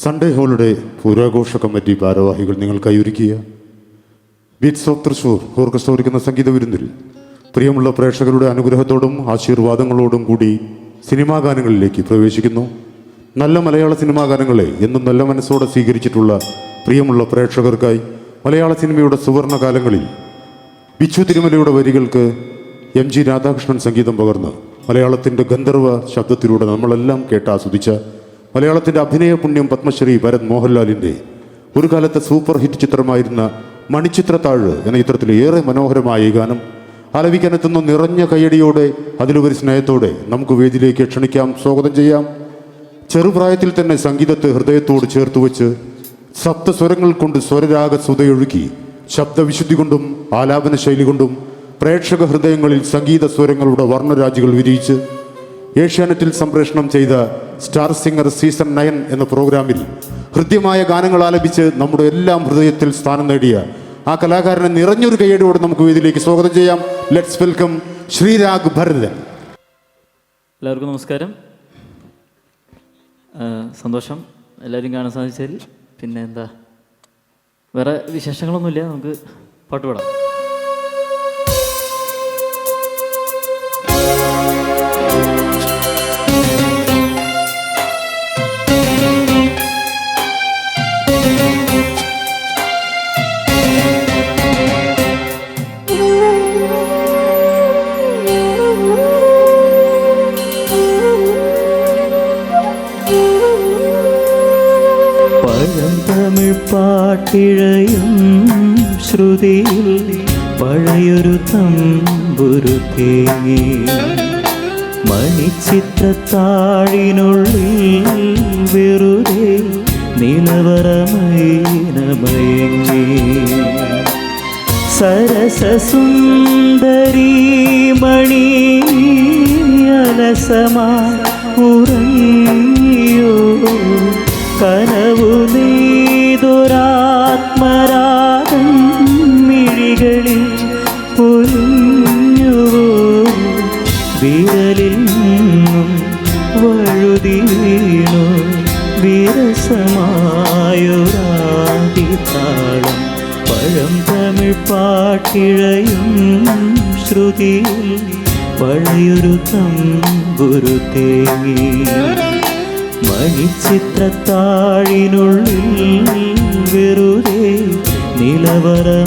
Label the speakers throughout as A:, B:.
A: Sunday holiday പൂരാഘോഷ committee ഭാരവാഹികൾ നിങ്ങൾക്കായി ഒരുക്കിയ ബീറ്റ്സ് ഓഫ് തൃശൂർ ഓർക്കസ്ട്ര ഒരുക്കുന്ന സംഗീത വിരുന്നിൽ പ്രിയമുള്ള പ്രേക്ഷകരുടെ അനുഗ്രഹത്തോടും ആശീർവാദങ്ങളോടും കൂടി സിനിമാ ഗാനങ്ങളിലേക്ക് പ്രവേശിക്കുന്നു. നല്ല മലയാള സിനിമാ ഗാനങ്ങളെ എന്നും നല്ല മനസ്സോടെ സ്വീകരിച്ചിട്ടുള്ള പ്രിയമുള്ള പ്രേക്ഷകർക്കായി മലയാള സിനിമയുടെ സുവർണ കാലങ്ങളിൽ ബിച്ചു തിരുമലയുടെ വരികൾക്ക് എം ജി രാധാകൃഷ്ണൻ സംഗീതം പകർന്ന് മലയാളത്തിന്റെ ഗന്ധർവ ശബ്ദത്തിലൂടെ നമ്മളെല്ലാം കേട്ട് ആസ്വദിച്ച മലയാളത്തിന്റെ അഭിനയ പുണ്യം പത്മശ്രീ ഭരത് മോഹൻലാലിന്റെ ഒരു കാലത്തെ സൂപ്പർ ഹിറ്റ് ചിത്രമായിരുന്ന മണിച്ചിത്രത്താഴ് എന്ന ചിത്രത്തിലെ ഏറെ മനോഹരമായ ഈ ഗാനം ആലപിക്കാനെത്തുന്ന നിറഞ്ഞ കയ്യടിയോടെ അതിലുപരി സ്നേഹത്തോടെ നമുക്ക് വേദിയിലേക്ക് ക്ഷണിക്കാം സ്വാഗതം ചെയ്യാം. ചെറുപ്രായത്തിൽ തന്നെ സംഗീതത്തെ ഹൃദയത്തോട് ചേർത്ത് വെച്ച് സപ്തസ്വരങ്ങൾ കൊണ്ട് സ്വരരാഗ സുതയൊഴുക്കി ശബ്ദവിശുദ്ധി കൊണ്ടും ആലാപന ശൈലി കൊണ്ടും പ്രേക്ഷക ഹൃദയങ്ങളിൽ സംഗീത സ്വരങ്ങളുടെ വർണരാജികൾ വിരിയിച്ച് ഏഷ്യാനെറ്റിൽ സംപ്രേഷണം ചെയ്ത സ്റ്റാർ സിംഗർ സീസൺ നയൻ എന്ന പ്രോഗ്രാമിൽ ഹൃദ്യമായ ഗാനങ്ങൾ ആലപിച്ച് നമ്മുടെ എല്ലാം ഹൃദയത്തിൽ സ്ഥാനം നേടിയ ആ കലാകാരനെ നിറഞ്ഞൊരു കൈയടിയോടെ നമുക്ക് വേദിയിലേക്ക് സ്വാഗതം ചെയ്യാം. Let's welcome Sreerag Bharathan.
B: എല്ലാവർക്കും നമസ്കാരം. സന്തോഷം. എല്ലാവരും കാണാൻ സാധിച്ചതിൽ. പിന്നെ എന്താ? വേറെ വിശേഷങ്ങളൊന്നുമില്ല. നമുക്ക് പാട്ട് പാടാം. പാട്ടിഴയും ശ്രുതിയിൽ പഴയൊരു തമ്പുരു തേങ്ങി. മണിച്ചിത്രത്താഴിനുള്ളിൽ വെറുതെ നിലവറമൈനമയങ്ങി. സരസസുന്ദരി മണി അലസമാ ഉറങ്ങിയോ? കനവു നെയ്തൊരാത്മരാഗം വിരലിൽ നിന്നും വഴുതി വീണു വിരസമായൊരാതിത്താളം പഴം തമിഴ് പാട്ടിഴയും ശ്രുതിയിൽ പഴയൊരു തമ്പുരു തേങ്ങി. മണിച്ചിത്രത്താഴിനുള്ളിൽ വെറുതെ നിലവറമൈനമയങ്ങി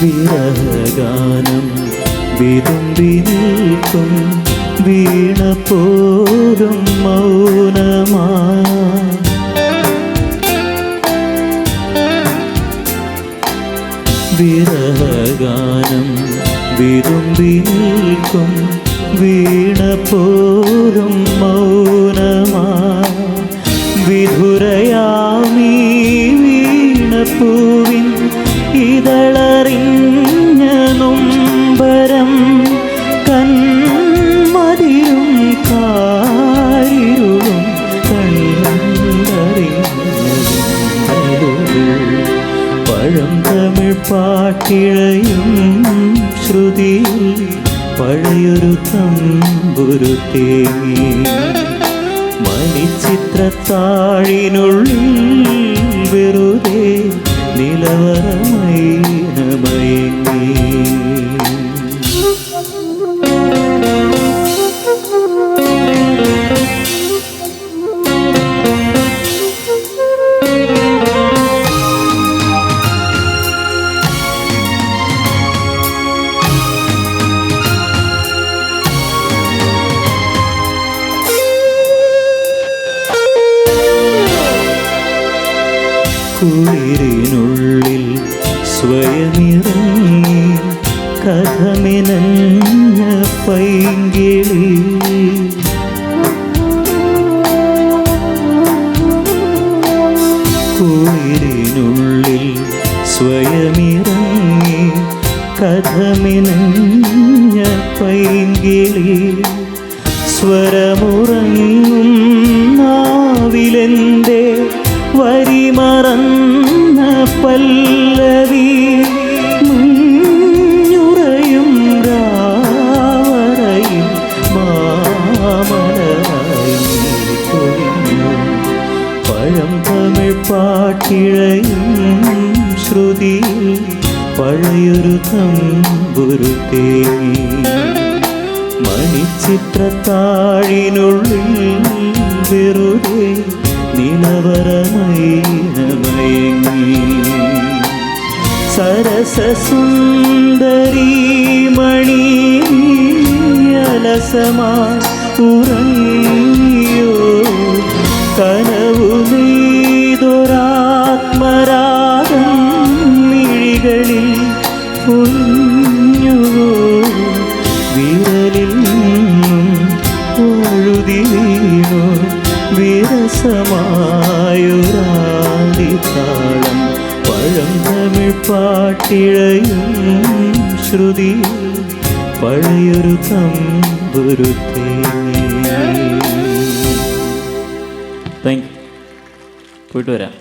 B: വിരഹഗാനം വിതുമ്പി നിൽക്കും വീണ പോരും മൗനമാ. വിരഹഗാനം വിതുമ്പി നിൽക്കും വീണ പോരും മൗനമാ പാട്ടിഴയും ശ്രുതിയിൽ പഴയൊരു തമ്പുരു തേങ്ങി മണിച്ചിത്രത്താഴിനുള്ളിൽ വെറുതെ നിലവറമൈനമയങ്ങി. കുളിരിനുള്ളിൽ സ്വയമിറങ്ങി കഥമിനഞ്ഞ പൈങ്കിളി. കുളിരിനുള്ളിൽ സ്വയമിറങ്ങി കഥമിനഞ്ഞ പൈങ്കിളി. സ്വരമുറങ്ങും പല്ലവി മഞ്ഞുറയും രാവറയും മാമലയും പഴം തമിഴ് പാട്ടിഴയും ശ്രുതി പഴയൊരു തമ്പുരു തേങ്ങി മണിച്ചിത്രത്താഴിനുള്ളിൽ വെറുതെ നിലവറമയങ്ങി സരസസുന്ദരീ മണി അലസമാ ഉറങ്ങിയോ കനവു നീതൊരാത്മരാഗം മിഴികളിൽ പൊഞ്ഞുവോ പാട്ടിഴയും ശ്രുതി പഴയൊരു തമ്പുരു
C: താങ്ക് പോയിട്ട് വരാം.